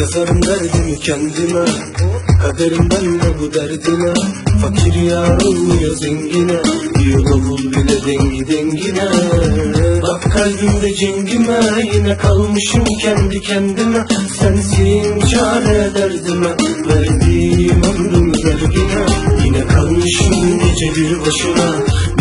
Yazarım derdimi kendime Kaderimden de bu derdine. Fakir yar olmuyor zengine Diyor davul bile dengi dengine. Bak kalbimde cengime Yine kalmışım kendi kendime. Sensin çare derdime Verdiğim ömrüm vergine Yine kalmışım gece bir başına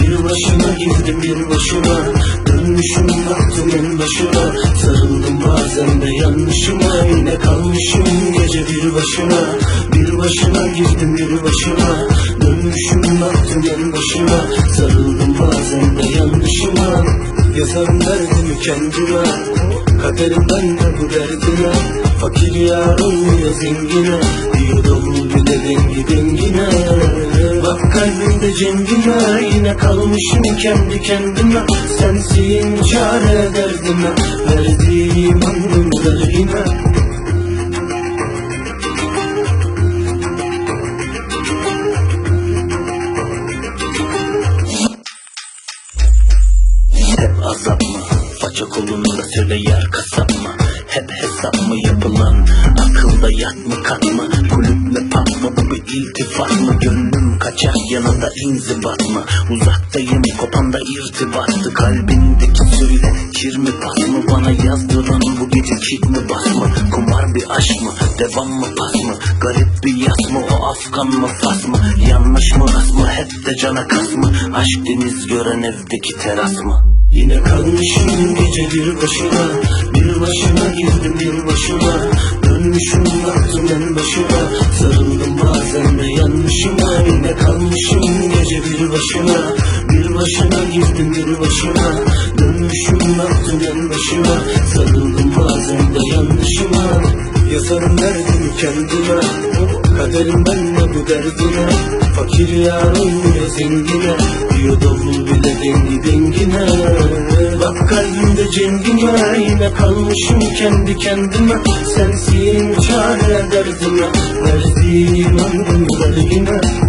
Bir başına girdim bir başına Dönmüşüm baktım en başına. Sarıldım bazen de yanlışıma. Yine kalmışım gece bir başına. Bir başına girdim bir başına. Dönmüşüm baktım en başına. Sarıldım bazen de yanlışıma. Yazarım derdimi kendime. Kaderimden de bu derdine. Fakir yar olmuyor zengine cengime Yine kalmışım kendi kendime Sensin çare derdime Verdiğim ömrüm vergine Hep azap mı? Faça kolunda söyle yer kasap mı? Hep hesap mı yapılan? Akılda yat mı kat mı? Kulüple pat mı? Bu bir iltifat mı? Gönlüm kaçar yanında inzibat mı? Uzaktayım kopanda irtibattı Kalbindeki söyle kir mi pas mı? Bana yazdıran bu gece kit mi bas mı? Kumar bir aşk mı? Devam mı pas mı? Garip bir yaz mı? O Afgan mı fas mı? Yanlış mı rast mı? Hep de cana kas mı? Aşk deniz gören evdeki teras mı? Yine kalmışım gece bir başına Bir başına girdim bir başına Dönmüşüm gece bir başına girdim bir başına. Dönmüşüm baktım en başına Sarıldım bazen de yanlışıma. Yazarım derdimi kendime. Kaderimden de bu derdine. Fakir yar olmuyor zengine. Diyor davul bile dengi dengine. Bak kalbimde cengime. Yine kalmışım kendi kendime. Sensin çare derdime. Verdiğim ömrüm vergine